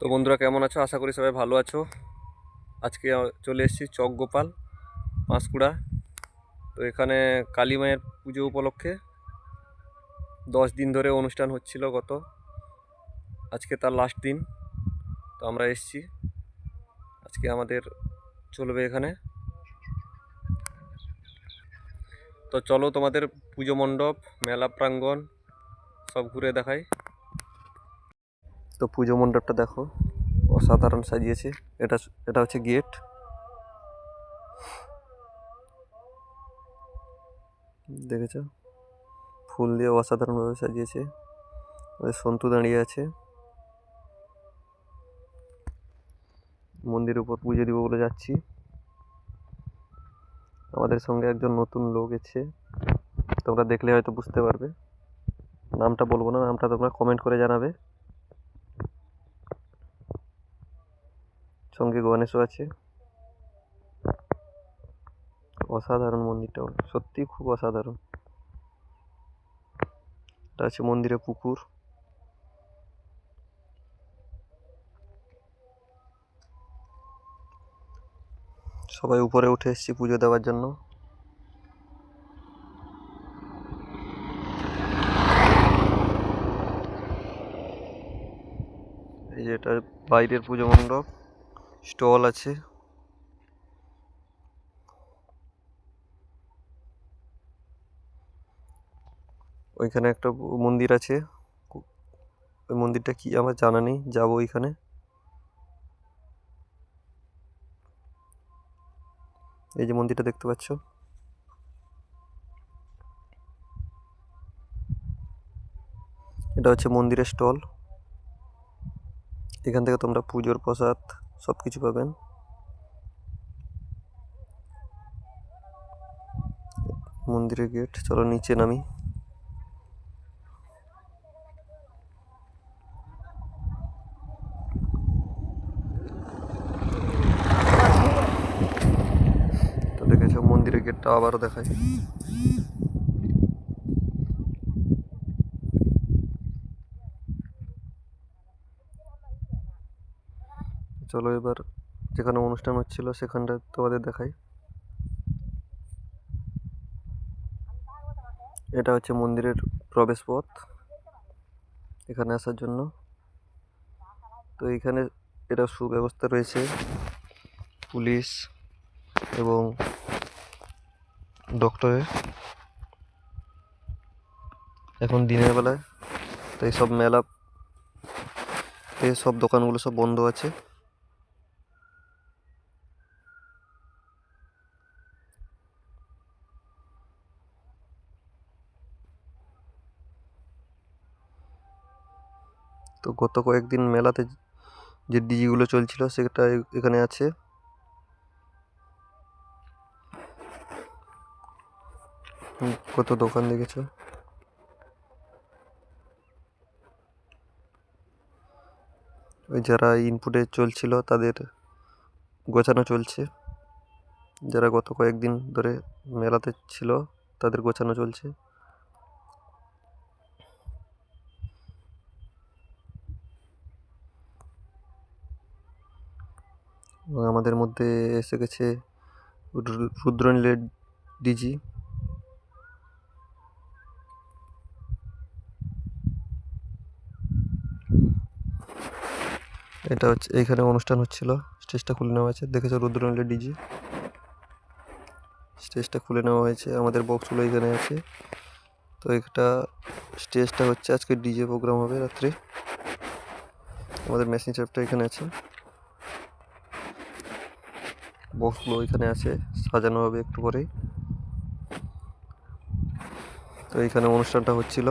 তো বন্ধুরা, কেমন আছো? আশা করি সবাই ভালো আছো। আজকে চলে এসেছি চক গোপাল পাঁশকুড়া। তো এখানে কালী মায়ের পুজো উপলক্ষে দশ দিন ধরে অনুষ্ঠান হচ্ছিল গত। আজকে তার লাস্ট দিন। তো আমরা এসেছি। আজকে আমাদের চলবে এখানে। তো চলো তোমাদের পুজো মণ্ডপ, মেলা প্রাঙ্গণ সব ঘুরে দেখাই। তো পুজো মণ্ডপটা দেখো, অসাধারণ সাজিয়েছে। এটা এটা হচ্ছে গেট। দেখেছ? ফুল দিয়ে অসাধারণভাবে সাজিয়েছে। ওদের সন্তু দাঁড়িয়ে আছে। মন্দিরের উপর পুজো দিব বলে যাচ্ছি। আমাদের সঙ্গে একজন নতুন লোক এসেছে। তোমরা দেখলে হয়তো বুঝতে পারবে। নামটা বলব না, নামটা তোমরা কমেন্ট করে জানাবে। সঙ্গে গণেশও আছে। অসাধারণ মন্দিরটা সত্যি খুব অসাধারণ। এটা আছে মন্দিরে পুকুর। সবাই উপরে উঠে এসেছি পুজো দেওয়ার জন্য। এই যে এটা বাইরের পুজো মণ্ডপ। স্টল আছে। ওইখানে একটা মন্দির আছে। ওই মন্দিরটা কি আমার জানা নেই, যাব ওইখানে। এই যে মন্দিরটা দেখতে পাচ্ছ। এটা হচ্ছে মন্দিরের স্টল। এখান থেকে তোমরা পুজোর প্রসাদ সব কিছু পাবেন। মন্দিরের গেট চলো নিচে নামি। তো দেখেছ মন্দিরের গেটটা আবারও দেখায় চলো এবার যেখানে অনুষ্ঠান হচ্ছিল সেখানটা তোমাদের দেখাই। এটা হচ্ছে মন্দিরের প্রবেশ পথ এখানে আসার জন্য। তো এখানে এটা সুব্যবস্থা রয়েছে, পুলিশ এবং ডক্টরের এখন দিনের বেলায় তো সব মেলা সব দোকানগুলো সব বন্ধ আছে। তো গত কয়েকদিন মেলাতে যে ডিজিগুলো চলছিল সেটা এখানে আছে। কত দোকান দেখেছ? ওই যারা ইনপুটে চলছিল তাদের গোছানো চলছে। যারা গত কয়েকদিন ধরে মেলাতে ছিল তাদের গোছানো চলছে। এবং আমাদের মধ্যে এসে গেছে রুদ্রনীলের ডিজি। এটা হচ্ছে এইখানে অনুষ্ঠান হচ্ছিল। স্টেজটা খুলে নেওয়া হয়েছে। দেখেছ রুদ্রনীলের ডিজি? স্টেজটা খুলে নেওয়া হয়েছে। আমাদের বক্সগুলো এখানে আছে। তো একটা স্টেজটা হচ্ছে আজকে ডিজে প্রোগ্রাম হবে রাত্রে। আমাদের মেশিন চ্যাপটা এখানে আছে। বক্সগুলো এখানে আছে, সাজানো হবে একটু পরেই। তো এইখানে অনুষ্ঠানটা হচ্ছিল।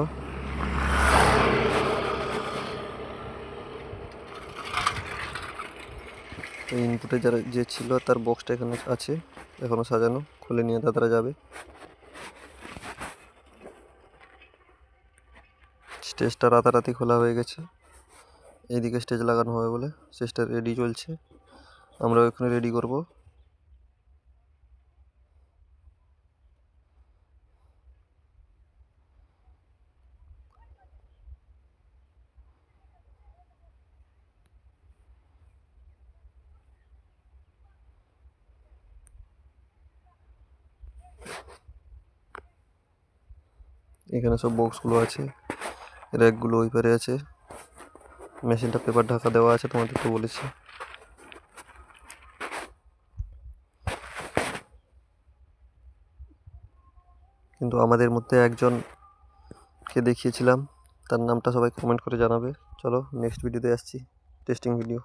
এই ইনপুটে যারা যে ছিল, তার বক্সটা এখানে আছে, এখনও সাজানো, খুলে নিয়ে দাদারা যাবে। স্টেজটা রাতারাতি খোলা হয়ে গেছে। এইদিকে স্টেজ লাগানো হবে বলে। স্টেজটা রেডি চলছে। আমরা ওখানে রেডি করব। এখানে সব বক্সগুলো আছে র্যাকগুলো ওই পারে আছে। মেশিনটা পেপার ঢাকা দেওয়া আছে তোমাদেরকে বলেছি। কিন্তু আমাদের মধ্যে একজনকে দেখিয়েছিলাম, তার নামটা সবাই কমেন্ট করে জানাবে। চলো নেক্সট ভিডিওতে আসছি টেস্টিং ভিডিও